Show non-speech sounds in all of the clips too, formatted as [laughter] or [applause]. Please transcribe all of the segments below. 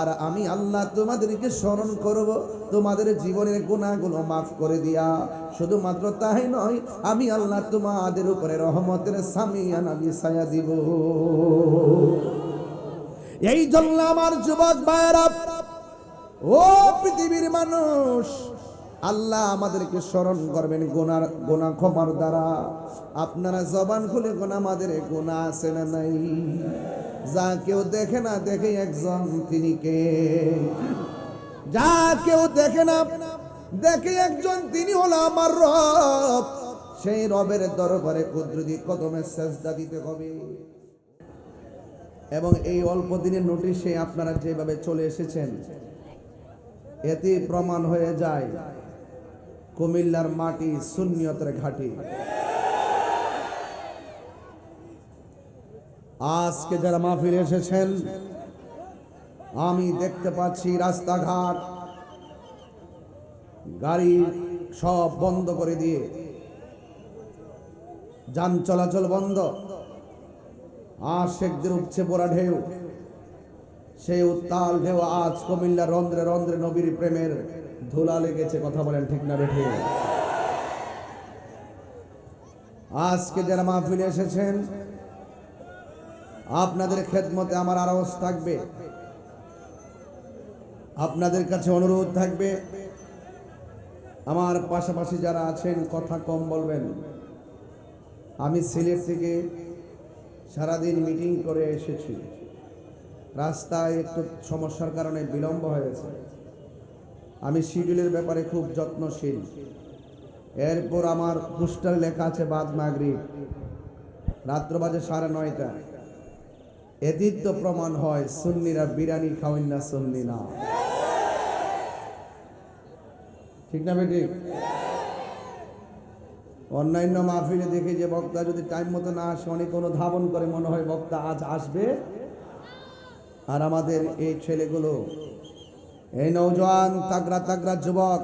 আর আমি আল্লাহ তোমাদেরকে স্মরণ করব, তোমাদের জীবনের গুণাগুলো মাফ করে দিয়া। শুধুমাত্র তাই নয়, আমি আল্লাহ তোমাদের উপরে রহমতের সামিয়ান আমি ছায়া দিব। এই জন্য আমার যুবক ভাইয়েরা, ও পৃথিবীর মানুষ, আল্লাহ আমাদেরকে স্মরণ করবেন গোনার গোনা ক্ষমার দ্বারা। আপনারা জবান খুলে গোনা আমাদের গোনা আছে না নাই? যা কেউ দেখে না, দেখে একজন, তিনি কে? যা কেউ দেখে না, দেখে একজন, তিনি হলো আমার রব। সেই রবের দরবারে কুদরতি কদমে সেজদা দিতে হবে। এবং এই অল্প দিনের নোটিশে আপনারা যেভাবে চলে এসেছেন, এতে প্রমাণ হয়ে যায় কুমিল্লার মাটি শূন্যতের ঘাটি। আজকে যারা মাহফিল এসেছেন, আমি দেখতে পাচ্ছি রাস্তাঘাট, গাড়ি সব বন্ধ করে দিয়ে, যান চলাচল বন্ধ আর শেখদের উঠছে পোড়া ঢেউ সেই উত্তাল ঢেউ আজ কুমিল্লা রন্ধ্রে রন্ধ্রে নবীর প্রেমের ধুলা লেগেছে, কথা বলেন ঠিক না বেঠে। আজকে যারা মাহফিলে এসেছেন আপনাদের খেদমতে আমার আরজ থাকবে। আপনাদের কাছে অনুরোধ থাকবে। আমার পাশাপাশি যারা আছেন, কথা কম বলবেন। আমি সিলেট থেকে সারাদিন মিটিং করে এসেছি। রাস্তায় একটু সমস্যার কারণে বিলম্ব হয়েছে। আমি শিডিউলের ব্যাপারে খুব যত্নশীল। এরপর আমার পোস্টার লেখা আছে, বাদ মাগরিব। রাত্র বাজে সাড়ে নয়টা এদিক তো প্রমাণ হয়, সুন্নিরা বিরিয়ানি খাওয়েন না সুন্নি না ঠিক না বেটি? অন্যান্য মাহফিলে দেখে যে বক্তা যদি টাইম মতো না আসে, অনেক ধাবন করে মনে হয় বক্তা আজ আসবে। আর আমাদের এই ছেলেগুলো, এই নৌজওয়ান তাগরা তাগরা যুবক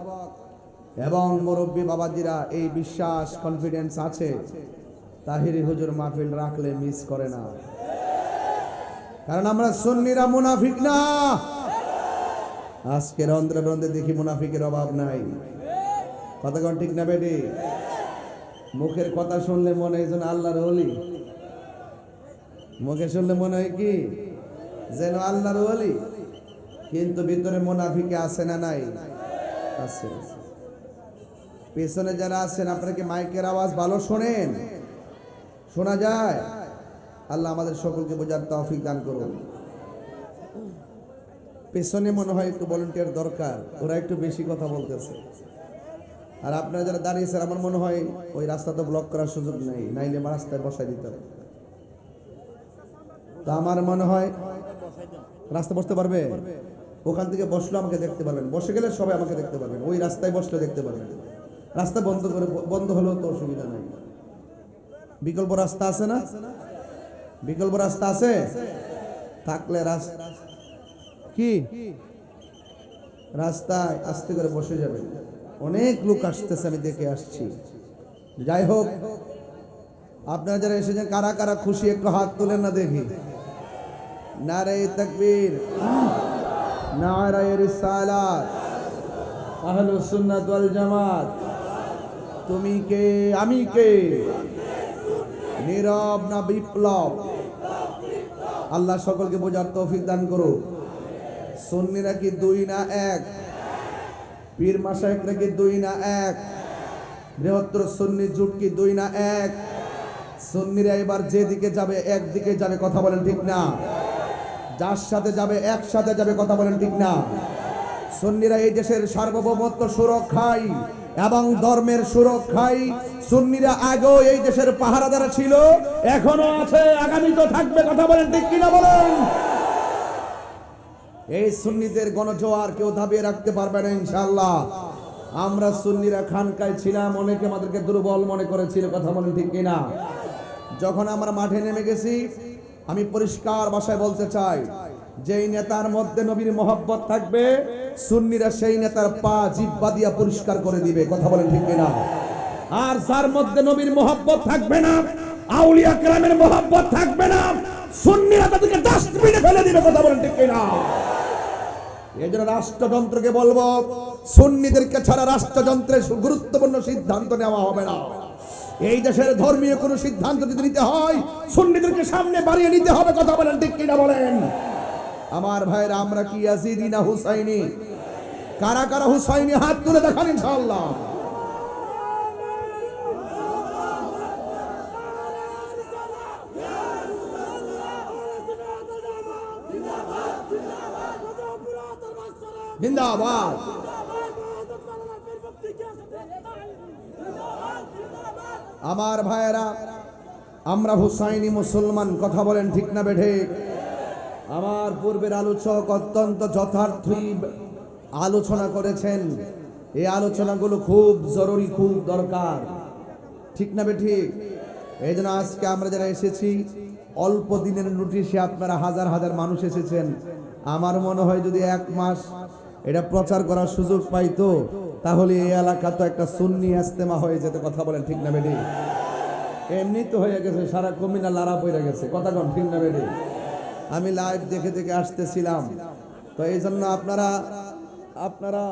এবং মুরব্বী বাবাজিরা, এই বিশ্বাস কনফিডেন্স আছে তাহিরি হুজুর মাহফিল রাখলে মিস করে না। কারণ আমরা সুন্নিরা মুনাফিক না। আজকে রন্ধ্রে রন্ধ্রে দেখি মুনাফিকের অভাব নাই। কথা ঠিক না বেটি? মুখের কথা শুনলে মনে হয় যেন আল্লাহর হলি মুখে শুনলে মনে হয় কি? যেন আল্লাহর হলি কিন্তু ভিতরে মুনাফিকে আছে না নাই? আছে। পেছনে যারা আছেন, আপনারা কি মাইকের আওয়াজ ভালো শোনেন? শোনা যায়? আল্লাহ আমাদের সকলকে বোঝার তৌফিক দান করুন। পেছনে মনে হয় একটু ভলেন্টিয়ার দরকার, ওরা একটু বেশি কথা বলতেছে। আর আপনারা যারা দাঁড়িয়েছেন আমার মনে হয় ওই রাস্তা তো ব্লক করার সুযোগ নেই, নাইলে আমার রাস্তায় বসাই দিতে হবে। তা আমার মনে হয়, রাস্তা বসতে পারবে? ওখান থেকে বসলে আমাকে দেখতে পারবেন। বসে গেলে সবাই আমাকে দেখতে পারবেন। ওই রাস্তায় বসলে দেখতে পারবেন। রাস্তা বন্ধ করে, বন্ধ হলেও তো অসুবিধা নাই। বিকল্প রাস্তা আছে না? বিকল্প রাস্তা আছে? থাকলে কি? রাস্তায় আস্তে করে বসে যাবে। অনেক লোক আসতেছে, আমি দেখে আসছি। যাই হোক, আপনারা যারা এসেছেন, কারা কারা খুশি, একটু হাত তোলেন না দেখি। নারে তাকবীর। নারায়ে রিসালাত। আহলুস সুন্নাত ওয়াল জামাত। তুমি কে? আমি কে? নীরব না বিপ্লব? আল্লাহ সকলকে বোঝার তৌফিক দান করো সুন্নিরা কি দুই না এক? পীর মাসায়করা কি দুই না এক? বৃহত্তর সুন্নি জুট কি দুই না এক? সুন্নিরা এবার যেদিকে যাবে, একদিকে যাবে, কথা বলেন ঠিক না? যার সাথে যাবে, একসাথে যাবে, কথা বলেন ঠিক না? সুন্নিরা এই দেশের সার্বভৌমত্ব সুরক্ষায় এবং ধর্মের সুরক্ষায় সুন্নিরা আগেও এই দেশের পাহারাদারা ছিল, এখনও আছে, আগামী তো থাকবে, কথা বলেন ঠিক কিনা বলেন? এই সুন্নিদের গণজোয়ার কেউ দাবিয়ে রাখতে পারবে না ইনশাল্লাহ আমরা সুন্নিরা খানকায় ছিলাম, অনেকে আমাদেরকে দুর্বল মনে করেছিল, কথা বলেন ঠিক কিনা? যখন আমরা মাঠে নেমে গেছি, আমি পরিষ্কার ভাষায় বলতে চাই যেই নেতার মধ্যে নবীর মহব্বত থাকবে, সুন্নিরা সেই নেতার পা জিব্বা দিয়া পরিষ্কার করে দিবে, কথা বলেন ঠিক কিনা? আর যার মধ্যে নবীর মহব্বত থাকবে না, আউলিয়া কেরামের মহব্বত থাকবে না, সুন্নিরা তাদেরকে ডাস্টবিনে ফেলে দিবে, কথা বলেন ঠিক কিনা? এই জন্য রাষ্ট্রযন্ত্রকে বলব, সুন্নিদেরকে ছাড়া রাষ্ট্রযন্ত্রের গুরুত্বপূর্ণ সিদ্ধান্ত নেওয়া হবে না। এই দেশের ধর্মীয় কোনো সিদ্ধান্ত যদি নিতে হয়, সুন্নিদেরকে সামনে বাড়িয়ে নিতে হবে, কথা বলেন ঠিক কিনা বলেন? আমার ভাইরা, আমরা কি ইয়াজিদি না হুসাইনি। কারা কারা হুসাইনি? হাত তুলে দেখান ইনশাআল্লাহ। জিন্দাবাদ। আমার ভাইয়েরা আমরা হুসাইনি মুসলমান, কথা বলেন ঠিক না বেঠে আমার পূর্বের আলোচক অত্যন্ত যথার্থই আলোচনা করেছেন। এই আলোচনাগুলো খুব জরুরি, খুব দরকার। ঠিক না বেঠিক এই জন্য আজকে আমরা যারা এসেছি, অল্প দিনের নোটিশে আপনারা হাজার হাজার মানুষ এসেছেন। আমার মনে হয় যদি এক মাস এটা প্রচার করার সুযোগ পাইতো তাহলে এই এলাকা তো একটা সুন্নি ইস্তেমা হয়ে যেত কথা বলেন, ঠিক না বেটি এমনি তো হয়ে গেছে, সারা কমিনা লারা পড়ে গেছে। কথা কন, ঠিক না বেটি আমি লাইভ দেখে দেখে আসতেছিলাম। তো এই জন্য আপনারা আপনারা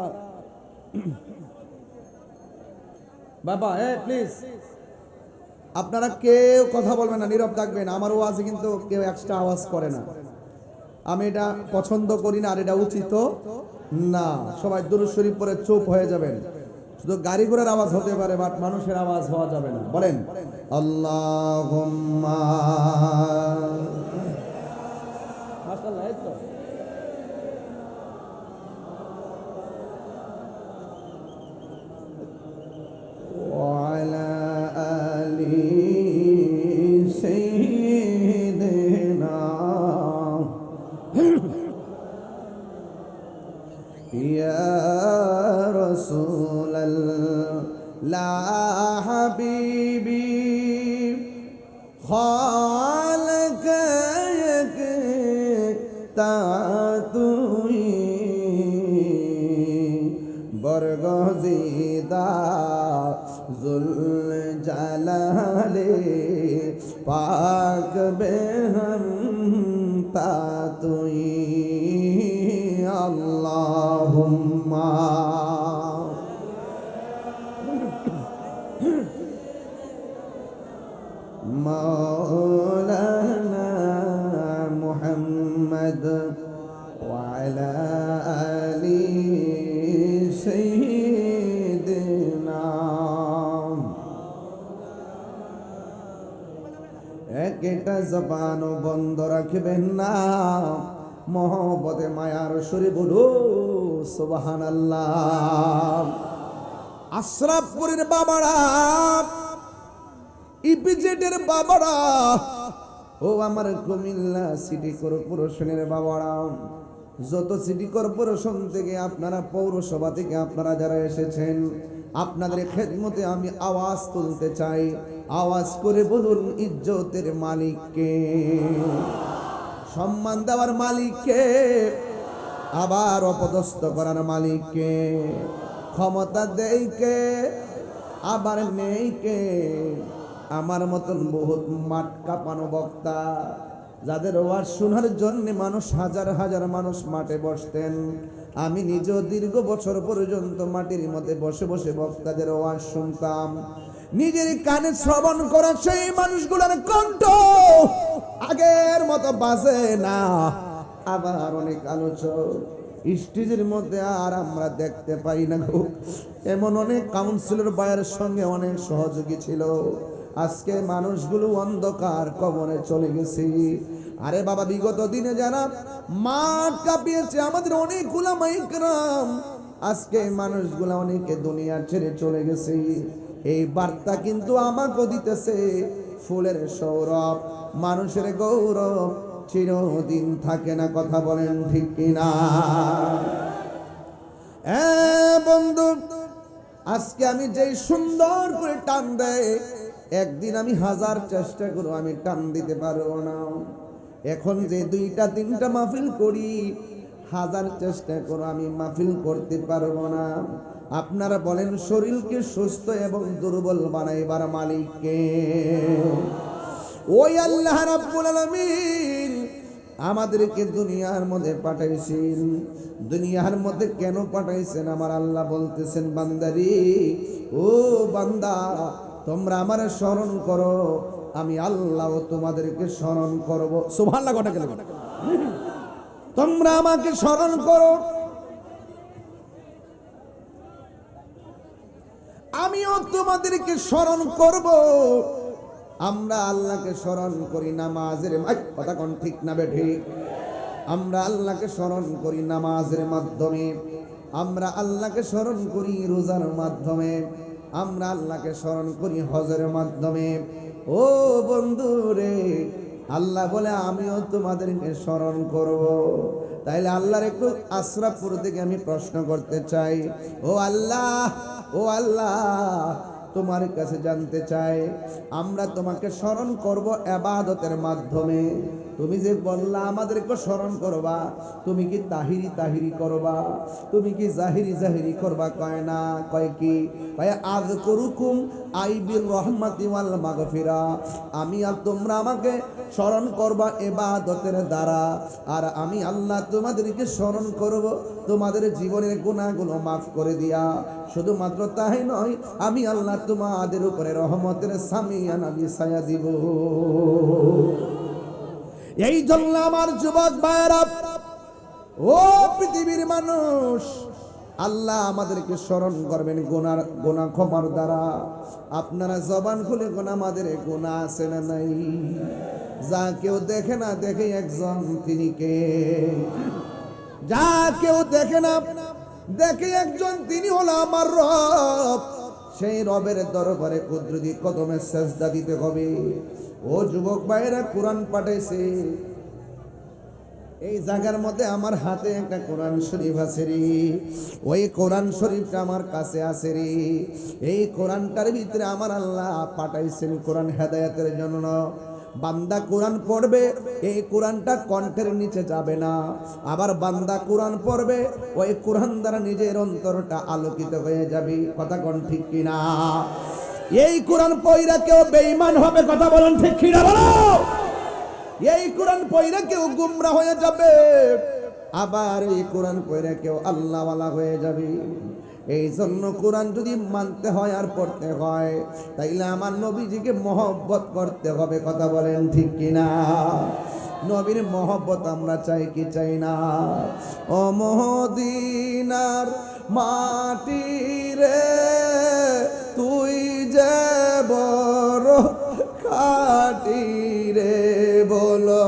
বাবা, এ প্লিজ আপনারা কেউ কথা বলবেন না, নীরব থাকবেন। আমার ওয়াজে কিন্তু কেউ এক্সট্রা আওয়াজ করে না। আমি এটা পছন্দ করি না, আর এটা উচিত না। সবাই শরীফ পরে চুপ হয়ে যাবেন। শুধু গাড়ি ঘোড়ার আওয়াজ হতে পারে বাট মানুষের আওয়াজ হওয়া যাবে না। বলেন আল্লাহ وعلى آل سيدنا يا رسول الله حبيبي خالك يكتا তুই বরগজিদা জুল জালালে পাক বেহম তা জবানও বন্ধ রাখবেন না। মহব্বতে, মায়ার সরে বলো সুবাহান আল্লাহ আশরাফপুরের বাবারা ইপিজেটের বাবারা, ও আমার কুমিল্লা সিটি কর্পোরেশনের বাবারা, যত সিটি কর্পোরেশন থেকে আপনারা পৌরসভা থেকে আপনারা যারা এসেছেন আপনাদের খেদমতে আমি আওয়াজ তুলতে চাই। আওয়াজ করে বলুন ইজ্জতের মালিককে। সম্মান দেওয়ার মালিককে, আবার অপদস্থ করার মালিককে। ক্ষমতা দেয় কে, আবার নেই কে। আমার মতন বহুত মাঠ কাঁপানো বক্তা। যাদের ওয়াজ শোনার জন্য মানুষ হাজার হাজার মানুষ মাঠে বসতেন। আমি নিজেও দীর্ঘ বছর পর্যন্ত মাটির মধ্যে বসে বসে বক্তাদের ওয়াজ শুনতাম। নিজের কানে শ্রবণ করা সেই মানুষগুলোর কণ্ঠ আগের মতো বাজে না। আবার অনেক আলোচক স্টেজের মধ্যে আর আমরা দেখতে পাই না গো। এমন অনেক কাউন্সিলর বায়ের সঙ্গে অনেক সহযোগী ছিল। আজকে মানুষগুলো অন্ধকার কবরে চলে গেছে। আরে বাবা, বিগত দিনে যারা মাঠ কাঁপিয়েছে, আমাদের অনেক গুলামাইকরাম আজকে মানুষগুলা অনেকে দুনিয়া ছেড়ে চলে গেছে। এই বার্তা কিন্তু আমাকে দিতেছে ফুলের সৌরভ, মানুষের গৌরব চিরদিন থাকে না, কথা বলেন ঠিক কিনা? বন্ধু, আজকে আমি যেই সুন্দর করে টান দেয় একদিন আমি হাজার চেষ্টা করব, আমি টান দিতে পারব না। এখন যে দুইটা, তিনটা মাহফিল করি, হাজার চেষ্টা করো আমি মাহফিল করতে পারব না। আপনারা বলেন, শরীরকে সুস্থ এবং দুর্বল বানাইবার মালিককে ওই আল্লাহ রাব্বুল আলামিন আমাদেরকে দুনিয়ার মধ্যে পাঠাইছেন। দুনিয়ার মধ্যে কেন পাঠাইছেন? আমার আল্লাহ বলতেছেন, বান্দারি, ও বান্দা তোমরা আমার স্মরণ করো, আমি আল্লাহ তোমাদেরকে স্মরণ করব। সুবহানাল্লাহ, কথা কেন? তোমরা আমাকে স্মরণ করো। আমিও তোমাদেরকে স্মরণ করব। আমরা আল্লাহকে স্মরণ করি নামাজের কথা কোন ঠিক না বে ঠিক? আমরা আল্লাহকে স্মরণ করি নামাজের মাধ্যমে। আমরা আল্লাহকে স্মরণ করি রোজার মাধ্যমে। আমরা আল্লাহকে স্মরণ করি হজের মাধ্যমে। ও বন্ধু রে আল্লাহ বলে আমিও তোমাদেরকে স্মরণ করব। তাইলে আল্লাহর একটু আশ্রাপুর থেকে আমি প্রশ্ন করতে চাই। ও আল্লাহ ও আল্লাহ তোমার কাছে জানতে চাই আমরা তোমাকে স্মরণ করব এবাদতের মাধ্যমে। তুমি যে বললা, আমাদেরকে স্মরণ করবা, তুমি কি তাহিরি তাহিরি করবা? তুমি কি জাহিরি জাহিরি করবা? কয় না, কয় কি? আজ করুকুম আইবির রহমাতি ওয়াল মাগফিরা। আমি আর তোমরা আমাকে স্মরণ করবা এবাদতের দ্বারা। আর আমি আল্লাহ তোমাদেরকে স্মরণ করব, তোমাদের জীবনের গুণাগুলো মাফ করে দিয়া। শুধুমাত্র তাই নয়, আমি আল্লাহ তোমাদের উপরে রহমতের সামিয়ান ছায়া দিব। এই জন্য আমার যুবক ভাইয়েরা, ও পৃথিবীর মানুষ, আল্লাহ আমাদেরকে স্মরণ করবেন গোনার গোনা ক্ষমার দ্বারা। আপনারা জবান খুলে গোনা আমাদের গোনা আছে না নাই? যা কেউ দেখে না, দেখে একজন তিনি কে? যা কেউ দেখে না, দেখে একজন তিনি হলো আমার রব। সেই রবের দরবারে কুদরতি কদমে সেজদা দিতে হবে। ও যুবক ভাইয়েরা, কোরআন পাঠাইছে। এই জায়গার মধ্যে আমার হাতে একটা কোরআন শরীফ আছে রে। ওই কোরআন শরীফটা আমার কাছে আছে রে। এই কোরআনটার ভিতরে আমার আল্লাহ পাঠাইছেন কোরআন হেদায়াতের জন্য। বান্দা কোরআন পড়বে, এই কোরআনটা কণ্ঠের নিচে যাবে না। আবার বান্দা কোরআন পড়বে, ওই কোরআন দ্বারা নিজের অন্তরটা আলোকিত হয়ে যাবে। কথা কোন ঠিক কিনা এই কোরআন পইরা কেউ বেঈমান হবে, কথা বলেন ঠিক কিনা বলো? এই কোরআন পয়রা কেউ গুমরা হয়ে যাবে, আবার এই কোরআন পয়রা কেউ আল্লাহওয়ালা হয়ে যাবে। এই জন্য কোরআন যদি মানতে হয় আর পড়তে হয়, তাইলে আমার নবীজিকে মহব্বত করতে হবে, কথা বলেন ঠিক কিনা? নবীর মহব্বত আমরা চাই কি চাই না? ও মহদিনার মাটি রে, তুই যে বড় খাটি রে বলো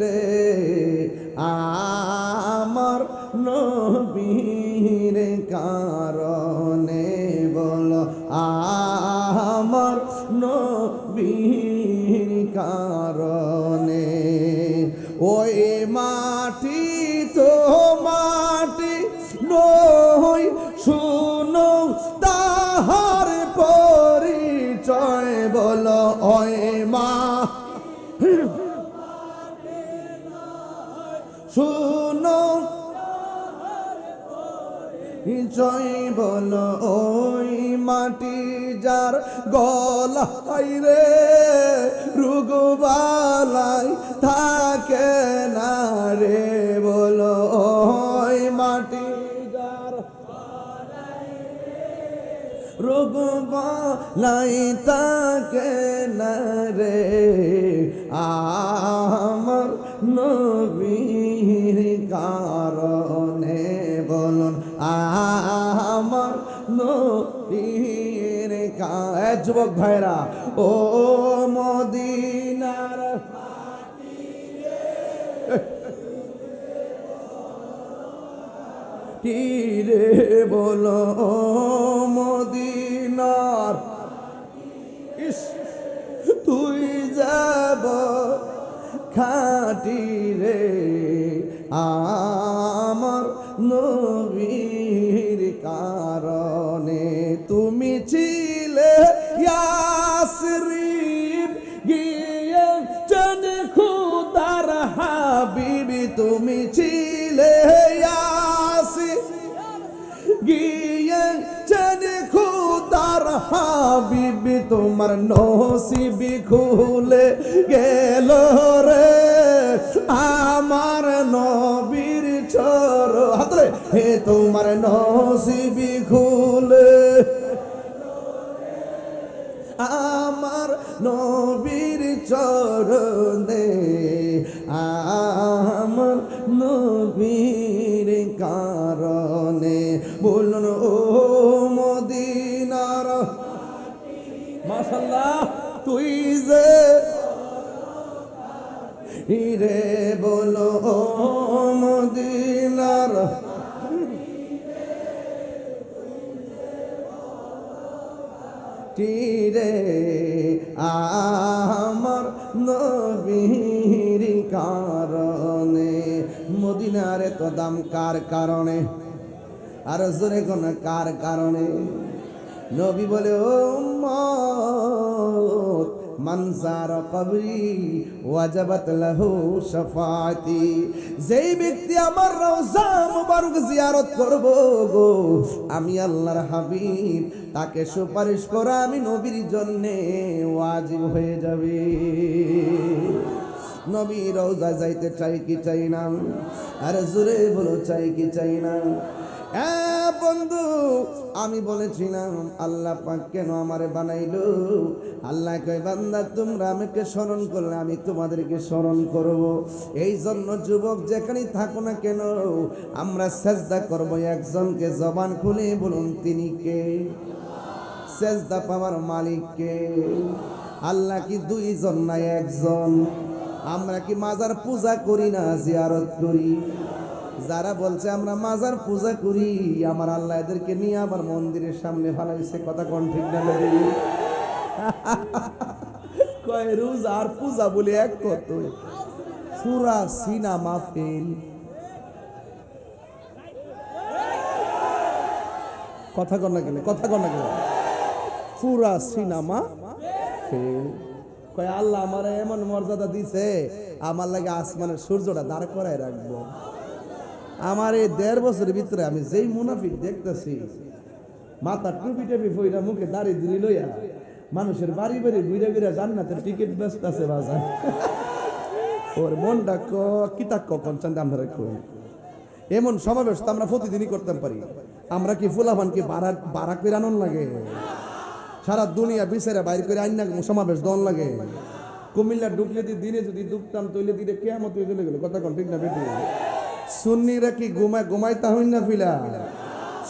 রে আমার নবীর কারণে জয় বল, ওই মাটি যার গলাই রে, রুগুবালাই থাকে না রে। বলো, ওই মাটি যার রোগবালাই তাকে না রে। আমার যুবক ভাইরা ও মদিনার তীরে বলো ও মদিনার তুই যাব খাটি রে আমার নবীর তোমার নসিবি খুলে গেল রে। আমার নবীর চর। হাতরে হে তোমার নসিবি খুলে। আমার নবীর চরণে আমার নবীর হিরে বলো মদিনার। তীরে আমার নবীর কারণে, মদিনারে তো দাম কার কারণে? আর জোরে কোন কার কারণে? নবী বলে, ও উম্মত মান যারা কবরি ওয়াজাবাত লাহু শাফাতি যেই ব্যক্তি আমার রওজা মুবারক জিয়ারত করব গো, আমি আল্লাহর হাবিব, তাকে সুপারিশ করা আমি নবীর জন্যে ওয়াজিব হয়ে যাবে। নবী রওজা যাইতে চাই কি চাই না? আরে জোরে বলো, চাই কি চাই না? হ্যাঁ বন্ধু, আমি বলেছিলাম, আল্লাহ পাক কেন আমারে বানাইলো? আল্লাহ কয়, বান্দা, তোমরা আমাকে স্মরণ করলে, আমি তোমাদেরকে স্মরণ করব। এই জন্য যুবক যেখানেই থাকো না কেন, আমরা সেজদা করব। একজনকে জবান খুলে বলুন, তিনি কে? সেজদা পাওয়ার মালিককে আল্লাহ কি দুইজন না একজন? আমরা কি মাজার পূজা করি না, জিয়ারত করি? যারা বলছে, আমরা মাজার পূজা করি, আমার আল্লাহ এদেরকে নিয়ে আবার মন্দিরের সামনে ফালাইছে। কথা কোন ঠিক না [laughs] কয় আর পূজা বলে এক কত? সিনেমা ফেল কথা কথা পুরা সিনেমা কয়, আল্লাহ আমার এমন মর্যাদা দিছে, আমার লাগে আসমানের সূর্যটা দাঁড় করায় রাখব। আমার এই দেড় বছরের ভিতরে আমি যেই মুনাফিক দেখতেছি, মাথা টুপি টুপি ফইরা মুখে দাঁড়িয়ে দিলি লইয়া মানুষের বাড়ি বাড়ি ঘুরে ঘুরে জান্নাতের টিকিট ব্যস্ত আছে বাজার। ওর মনটা ক কিতা কখন চান্দে আমরা কই? এমন সমাবেশ তো আমরা প্রতিদিনই করতে পারি। আমরা কি ফুলাভানকে বাড়া বাড়া করে আনন লাগে? সারা দুনিয়া বিচারে বাইরে করে আইন না সমাবেশ দন লাগে। কুমিল্লা ঢুকলে দিনে যদি ঢুকতাম তৈলে দিলে কেমন চলে গেল। কথা কোন ঠিক না সুন্নিরা কি ঘুমায়? ঘুমাইতা হইন না ফিলা?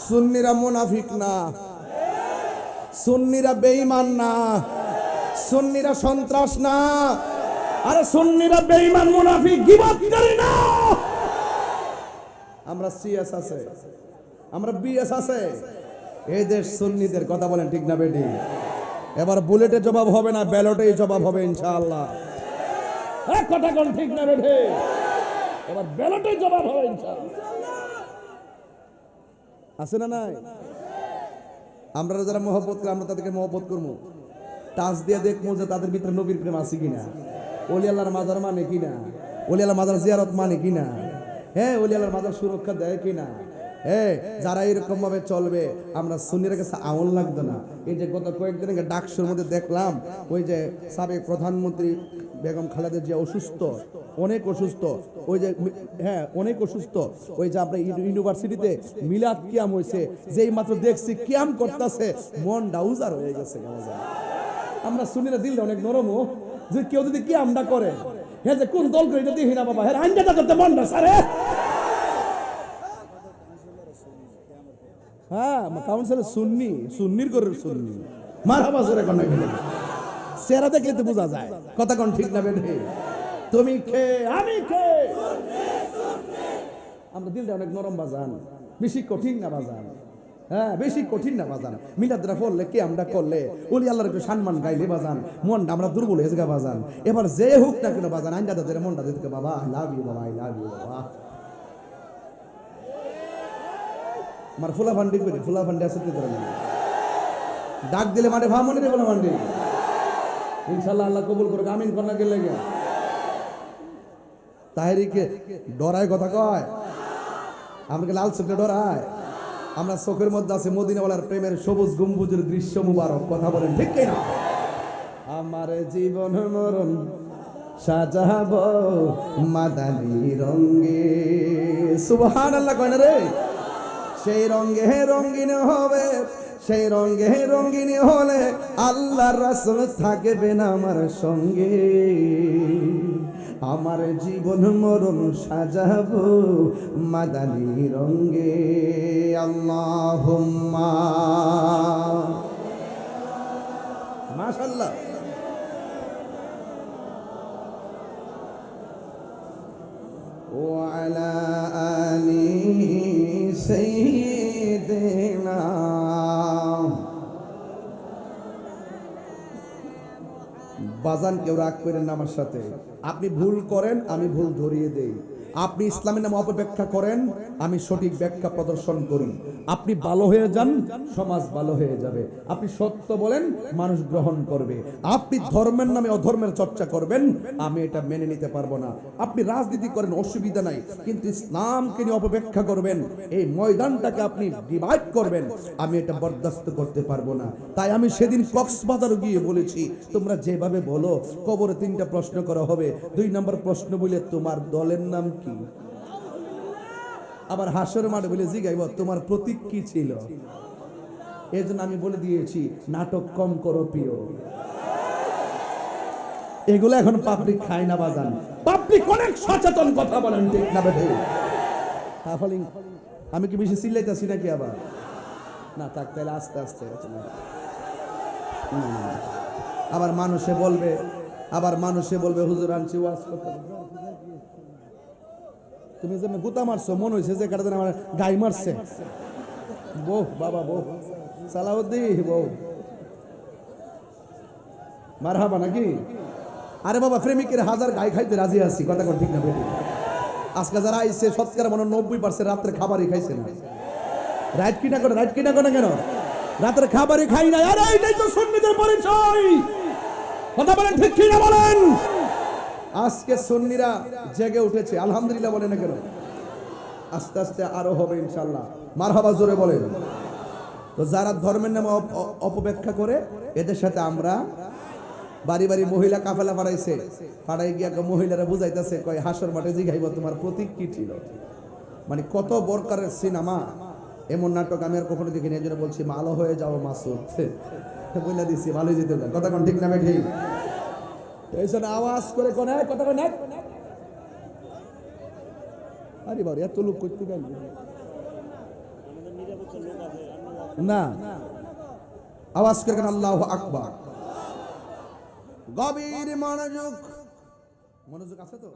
সুন্নিরা মুনাফিক না। সুন্নিরা বেঈমান না। সুন্নিরা সন্ত্রাস না। আরে সুন্নিরা বেঈমান, মুনাফিক গিবতকারী না। আমরা সিএস আছে। আমরা বিএস আছে। এই দেশ সুন্নিদের কথা বলেন ঠিক না বেটি? এবার বুলেটে জবাব হবে না, ব্যালটেই জবাব হবে ইনশাআল্লাহ। হ্যাঁ কথা কোন ঠিক না বেটি? এবার ব্যালটে জবাব হবে আছে না নাই? আমরা যারা মহব্বত করি, আমরা তাদেরকে মহব্বত করব। টাচ দিয়ে দেখব যে তাদের ভিতরে নবীর প্রেম আছে কিনা। অলি আল্লাহর মাজার মানে কিনা? অলি আল্লাহ মাজার জিয়ারত মানে কিনা? হ্যাঁ অলি আল্লাহর মাজার সুরক্ষা দেয় কিনা? হ্যাঁ যারা এরকম ভাবে চলবে, আমরা সুন্নির কাছে আমল লাগতো না। এই যে গত কয়েকদিন আগে ডাকসুর মধ্যে দেখলাম, ওই যে সাবেক প্রধানমন্ত্রী বেগম খালেদের যে অসুস্থ। অনেক অসুস্থ। ওই যে হ্যাঁ অনেক অসুস্থ। ওই যে আপনার ইউনিভার্সিটিতে মিলাদ কিয়াম হয়েছে যেই মাত্র দেখছি কিয়াম করতেছে, মন ডাউজার হয়ে গেছে। আমরা শুনিলে দিল অনেক নরম যে কেউ যদি কিয়ামটা করে হ্যাঁ যে কোন দল করে এটা দেখি না বাবা হ্যাঁ আইনটা করতে মন না সারে হ্যাঁ কাউন্সিলে সুন্নি, সুন্নির করে সুন্নি। মারা বাজারে কোন। চেহারা দেখলে তো বোঝা যায়। কথা কোন ঠিক না বেঠে। তুমি খে আমি খে আমরা দিলটা অনেক নরম বাজান। বেশি কঠিন না বাজান। হ্যাঁ বেশি কঠিন না বাজান। মিলাদরা পড়লে কে আমরা করলে? ওলি আল্লাহর একটু সম্মান গাইলে বাজান। মনটা আমরা দুর্বল হয়ে গেছে বাজান। এবার যে হোক না কেন বাজান, আইনটা তাদের মনটা দিতে বাবা আই লাভ ইউ বাবা আই লাভ ইউ বাবা। আমার ফুলা ফান্ডি করি, ফুলা ফান্ডি কি ধরে ডাক দিলে মানে ভা মনে রে ফুলা ফান্ডি ইনশাল্লাহ আল্লাহ কবুল করুক, আমিন কন্যা গেলে গে তাহেরিকে ডরায় কথা কয়? আমাকে লাল চোখে ডরায়। আমরা চোখের মধ্যে আছে মদিনাওয়ালার প্রেমের সবুজ গম্বুজের দৃশ্য মুবারক, কথা বলেন ঠিক কিনা? আমার জীবন মরণ সাজাব মাদানি রঙ্গে সুবহান আল্লাহ কয় না রে? সেই রঙ্গে রঙ্গিন হবে, সেই রঙ্গে রঙ্গিন হলে আল্লাহর রাসূল থাকবে না আমার সঙ্গে। আমার জীবন মরণ সাজাবো মাদানি রঙ্গে আল্লাহুম্মা মাশাআল্লাহ وعلى آل سيدنا বাজান কেউ রাগ করেন আমার সাথে। আপনি ভুল করেন আমি ভুল ধরিয়ে দেই। আপনি ইসলামের নামে অপব্যাখ্যা করেন, আমি সঠিক ব্যাখ্যা প্রদর্শন করি। আপনি ভালো হয়ে যান, সমাজ ভালো হয়ে যাবে। আপনি সত্য বলেন, মানুষ গ্রহণ করবে। আপনি ধর্মের নামে অধর্মের চর্চা করবেন, আমি এটা মেনে নিতে পারব না। আপনি রাজনীতি করেন, অসুবিধা নাই। কিন্তু ইসলামকে নিয়ে অপব্যাখ্যা করবেন, এই ময়দানটাকে আপনি ডিভাইড করবেন, আমি এটা বরদাস্ত করতে পারব না। তাই আমি সেদিন কক্সবাজার গিয়ে বলেছি, তোমরা যেভাবে বলো, কবরে তিনটা প্রশ্ন করা হবে। দুই নম্বর প্রশ্ন বলে, তোমার দলের নাম কি? আবার হাসর মাঠে বলে জিগাইব, তোমার প্রতীক কি ছিল? এই জন্য আমি বলে দিয়েছি, নাটক কম করো প্রিয়। এগুলো এখন পাবলিক খায় না বাজান। পাবলিক অনেক সচেতন কথা বলেন, ঠিক না বেঠে? তাহলে আমি কি বেশি চিল্লাইতেছি নাকি আবার? না, থাক, তাহলে আস্তে আস্তে আবার মানুষে বলবে, আবার মানুষে বলবে, হুজুর, আনছি ওয়াজ করতে তুমি যে গুতা মারছো মনে হয়েছে যে কাটা আমার গাই মারছে বউ বাবা বউ সালাউদ্দি বউ মারহাবা নাকি? আরে বাবা প্রেমিকের হাজার গাই খাইতে রাজি আছি, কথা ঠিক না বেটি। আজকে যারা আইছে সৎকার মনে নব্বই পার্সেন্ট রাত্রে খাবারই খাইছে না। রাইট কিনা করে রাইট কিনা করে কেন? রাতের খাবারই খাই না আরে এটাই তো সন্ন্যদের পরিচয় কথা বলেন, ঠিক কিনা বলেন। আজকে সুন্নিরা জেগে উঠেছে, আলহামদুলিল্লাহ বলে না কেন? আস্তে আস্তে আরও হবে ইনশাল্লাহ মারহাবা জোরে বলেন। তো যারা ধর্মের নামে অপ- অপব্যাখ্যা করে, এদের সাথে আমরা বাড়ি বাড়ি মহিলা কাফেলা পাঠাইছে পাঠাই গিয়া মহিলারা বুঝাইতেছে, কয়, হাসর মাঠে জিগাইব, তোমার প্রতীক কি ছিল? মানে কত বরকারের সিনেমা। এমন নাটক আমি আর কখনো দেখিনি, এই জন্য বলছি ভালো হয়ে যাও মাসুদ। [laughs] বলে দিছি, ভালোই যেতে। কথা কোন, ঠিক না ভাই, ঠিক? আওয়াজ করে কোন কথা আরে বাবা এত লোক করতে গেল না আওয়াজ করে কেন আল্লাহ আকবার গভীর মনোযোগ মনোযোগ আছে তো